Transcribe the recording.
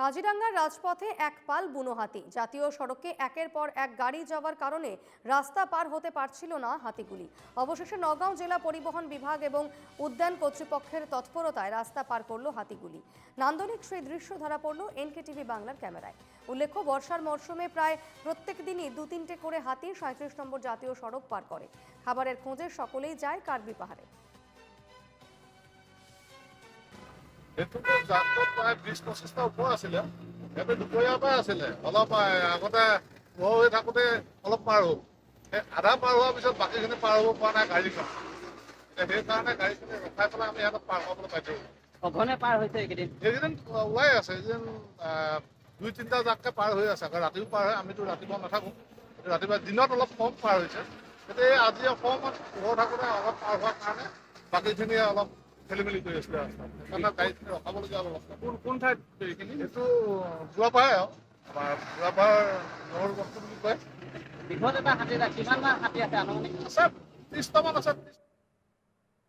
কাজিরাঙ্গার রাজপথে এক পাল বুনো হাতি। জাতীয় সড়কে একের পর এক গাড়ি যাওয়ার কারণে রাস্তা পার হতে পারছিল না হাতিগুলি। অবশেষে নগাঁও জেলা পরিবহন বিভাগ এবং উদ্যান কর্তৃপক্ষের তৎপরতায় রাস্তা পার করল হাতিগুলি। নান্দনিক সেই দৃশ্য ধরা পড়ল এনকেটিভি বাংলার ক্যামেরায়। উল্লেখ্য, বর্ষার মরশুমে প্রায় প্রত্যেক দিনই দু তিনটে করে হাতি সাঁত্রিশ নম্বর জাতীয় সড়ক পার করে। খাবারের খোঁজে সকলেই যায় কার্বি পাহাড়ে। সেইটোতো জাতটো প্ৰায় বিছ পঁচিছটা ওপৰ আছিলে। সেইটো দুপৰীয়াৰ পৰাই আছিলে। অলপ আগতে পোহৰ হৈ থাকোঁতে অলপ পাৰ হ'ল। সেই আধা পাৰ হোৱাৰ পিছত বাকীখিনি পাৰ হ'ব পৰা নাই গাড়ীখন। এতিয়া সেইকাৰণে গাড়ীখিনি ৰখাই পেলাই আমি সিহঁতক পাৰ কৰাবলৈ বাধ্য হ'লোঁ পাৰ হৈছে এইকেইদিন। এইকেইদিন ওলাই আছে। এইকেইদিন দুই তিনিটা জাককে পাৰ হৈ আছে। আকৌ ৰাতিও পাৰ হয় আমিতো ৰাতিপুৱা নাথাকোঁ। ৰাতিপুৱা দিনত অলপ কম পাৰ হৈছে। এই আজি অকণমান পোহৰ থাকোঁতে অলপ পাৰ হোৱাৰ কাৰণে বাকীখিনিয়ে অলপ খেলি মেলি কৰি আছিলে ৰাস্তাত। গাড়ীখিনি ৰখাবলগীয়া হ'ল অলপ কোন কোন ঠাইত এইখিনি এইটো বুঢ়াপাৰাই আৰু। আমাৰ নহৰু বস্তু বুলি কয়। দীঘল এটা হাতী কিমান মান হাতী আছে আনুমানিক? আছে ত্ৰিছটামান আছে ত্ৰিছ